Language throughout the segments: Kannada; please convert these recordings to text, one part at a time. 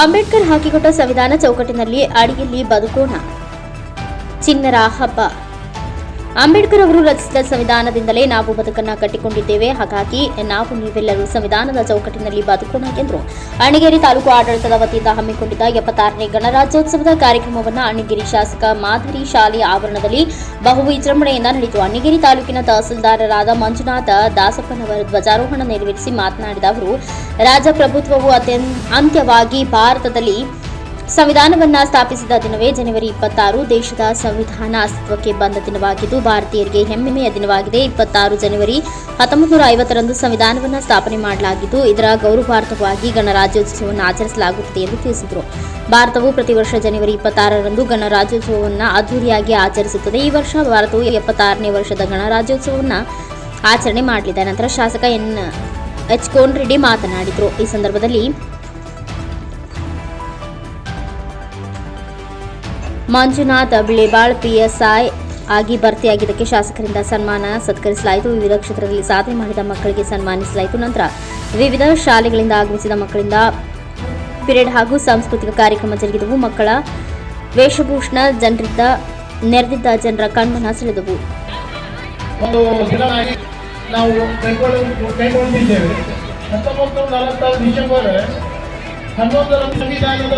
ಅಂಬೇಡ್ಕರ್ ಹಾಕಿಕೊಟ್ಟ ಸಂವಿಧಾನ ಚೌಕಟ್ಟಿನಲ್ಲಿ ಅಡಿಯಲ್ಲಿ ಬದುಕೋಣ. ಚಿನ್ನರ ಹಬ್ಬ. ಅಂಬೇಡ್ಕರ್ ಅವರು ರಚಿಸಿದ ಸಂವಿಧಾನದಿಂದಲೇ ನಾವು ಬದುಕನ್ನು ಕಟ್ಟಿಕೊಂಡಿದ್ದೇವೆ. ಹಾಗಾಗಿ ನಾವು ನೀವೆಲ್ಲರೂ ಸಂವಿಧಾನದ ಚೌಕಟ್ಟಿನಲ್ಲಿ ಬದುಕೋಣ ಎಂದು ಅಣಿಗೇರಿ ತಾಲೂಕು ಆಡಳಿತದ ವತಿಯಿಂದ ಹಮ್ಮಿಕೊಂಡಿದ್ದ ಎಪ್ಪತ್ತಾರನೇ ಗಣರಾಜ್ಯೋತ್ಸವದ ಕಾರ್ಯಕ್ರಮವನ್ನು ಅಣಿಗೇರಿ ಶಾಸಕ ಮಾದರಿ ಶಾಲೆ ಆವರಣದಲ್ಲಿ ಬಹು ವಿಜೃಂಭಣೆಯಿಂದ ನಡೆಯಿತು. ಅಣಿಗೇರಿ ತಾಲೂಕಿನ ತಹಸೀಲ್ದಾರರಾದ ಮಂಜುನಾಥ ದಾಸಪ್ಪನವರ ಧ್ವಜಾರೋಹಣ ನೆರವೇರಿಸಿ ಮಾತನಾಡಿದ ಅವರು, ರಾಜಪ್ರಭುತ್ವವು ಅತ್ಯಂತ ಅಂತ್ಯವಾಗಿ ಭಾರತದಲ್ಲಿ ಸಂವಿಧಾನವನ್ನ ಸ್ಥಾಪಿಸಿದ ದಿನವೇ ಜನವರಿ ಇಪ್ಪತ್ತಾರು ದೇಶದ ಸಂವಿಧಾನ ಅಸ್ತಿತ್ವಕ್ಕೆ ಬಂದ ದಿನವಾಗಿದ್ದು, ಭಾರತೀಯರಿಗೆ ಹೆಮ್ಮೆಯ ದಿನವಾಗಿದೆ. ಇಪ್ಪತ್ತಾರು ಜನವರಿ ಹತ್ತೊಂಬತ್ತು ನೂರ ಐವತ್ತರಂದು ಸಂವಿಧಾನವನ್ನು ಸ್ಥಾಪನೆ ಮಾಡಲಾಗಿದ್ದು, ಇದರ ಗೌರವಾರ್ಥವಾಗಿ ಗಣರಾಜ್ಯೋತ್ಸವವನ್ನು ಆಚರಿಸಲಾಗುತ್ತದೆ ಎಂದು ತಿಳಿಸಿದರು. ಭಾರತವು ಪ್ರತಿ ವರ್ಷ ಜನವರಿ ಇಪ್ಪತ್ತಾರರಂದು ಗಣರಾಜ್ಯೋತ್ಸವವನ್ನು ಅದ್ದೂರಿಯಾಗಿ ಆಚರಿಸುತ್ತದೆ. ಈ ವರ್ಷ ಭಾರತವು ಎಪ್ಪತ್ತಾರನೇ ವರ್ಷದ ಗಣರಾಜ್ಯೋತ್ಸವವನ್ನು ಆಚರಣೆ ಮಾಡಲಿದೆ. ನಂತರ ಶಾಸಕ ಎನ್. ಎಚ್. ಕೋನ್ ರೆಡ್ಡಿ ಮಾತನಾಡಿದರು. ಈ ಸಂದರ್ಭದಲ್ಲಿ ಮಂಜುನಾಥ್ ಬಿಳಿಬಾಳ್ ಪಿಎಸ್ಐ ಆಗಿ ಭರ್ತಿಯಾಗಿದ್ದಕ್ಕೆ ಶಾಸಕರಿಂದ ಸನ್ಮಾನ ಸತ್ಕರಿಸಲಾಯಿತು. ವಿವಿಧ ಕ್ಷೇತ್ರದಲ್ಲಿ ಸಾಧನೆ ಮಾಡಿದ ಮಕ್ಕಳಿಗೆ ಸನ್ಮಾನಿಸಲಾಯಿತು. ನಂತರ ವಿವಿಧ ಶಾಲೆಗಳಿಂದ ಆಗಮಿಸಿದ ಮಕ್ಕಳಿಂದ ಪಿರಿಯಡ್ ಹಾಗೂ ಸಾಂಸ್ಕೃತಿಕ ಕಾರ್ಯಕ್ರಮ ಜರುಗಿದವು. ಮಕ್ಕಳ ವೇಷಭೂಷಣ ಜನರಿದ್ದ, ನೆರೆದಿದ್ದ ಜನರ ಕಣ್ಮನ ಸೆಳೆದವು. ನಾವು ಹನ್ನೊಂದರ ಸಂವಿಧಾನದ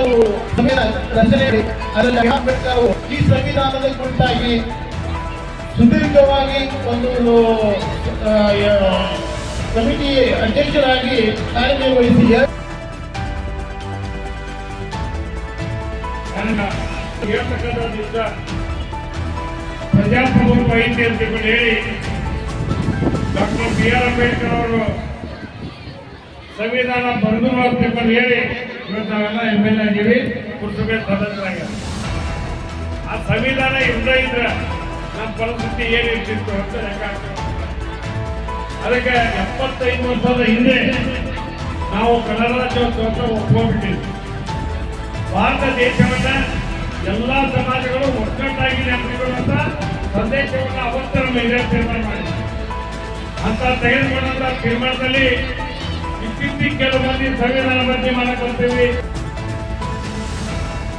ಸಂವಿಧಾನ ರಚನೆ ಅದರಲ್ಲಿ ಅಂಬೇಡ್ಕರ್ ಈ ಸಂವಿಧಾನದ ಕುರಿತಾಗಿ ಸುದೀರ್ಘವಾಗಿ ಒಂದು ಕಮಿಟಿ ಅಧ್ಯಕ್ಷರಾಗಿ ಕಾರ್ಯನಿರ್ವಹಿಸಿ ನನ್ನ ಹೇಳ್ತಕ್ಕಂಥ ದಿವಸ ಪ್ರಜಾಪ್ರಭುತ್ವ ಐತಿ ಅಂತ ಹೇಳಿ ಡಾಕ್ಟರ್ ಬಿ ಆರ್ ಅಂಬೇಡ್ಕರ್ ಅವರು ಸಂವಿಧಾನ ಬರೆದು ಅಂತ ಹೇಳಿ. ಇವತ್ತು ನಾವೆಲ್ಲ ಎಂ ಎಲ್ ಎ ಆಗಿವಿ, ಪುರಸಭೆ ಸದಸ್ಯರಾಗ್ಯಾರ ಆ ಸಂವಿಧಾನ ಇಲ್ಲದೇ ಇದ್ರೆ ನಮ್ಮ ಪರಿಸ್ಥಿತಿ ಏನಿರ್ತಿತ್ತು ಅಂತ ಲೆಕ್ಕ ಅದಕ್ಕೆ ಎಪ್ಪತ್ತೈದು ವರ್ಷದ ಹಿಂದೆ ನಾವು ಗಣರಾಜ್ಯೋತ್ಸವ ಒಪ್ಕೊಂಡ್ಬಿಟ್ಟಿದ್ವಿ. ಭಾರತ ದೇಶವನ್ನ ಎಲ್ಲ ಸಮಾಜಗಳು ಒಗ್ಗಟ್ಟಾಗಿ ನೆನಪಿಕೊಳ್ಳುವಂತ ಸಂದೇಶವನ್ನು ಅವತ್ತು ನಮ್ಮ ಹಿರಿಯರು ತೀರ್ಮಾನ ಮಾಡಿದ್ವಿ. ಅಂತ ತೆಗೆದುಕೊಂಡಂತ ತೀರ್ಮಾನದಲ್ಲಿ ಇತ್ತೀಚೆಗೆ ಕೆಲವು ಮಂದಿ ಸಂವಿಧಾನ ಬಗ್ಗೆ ಮಾಡಕ್ ಬರ್ತೀವಿ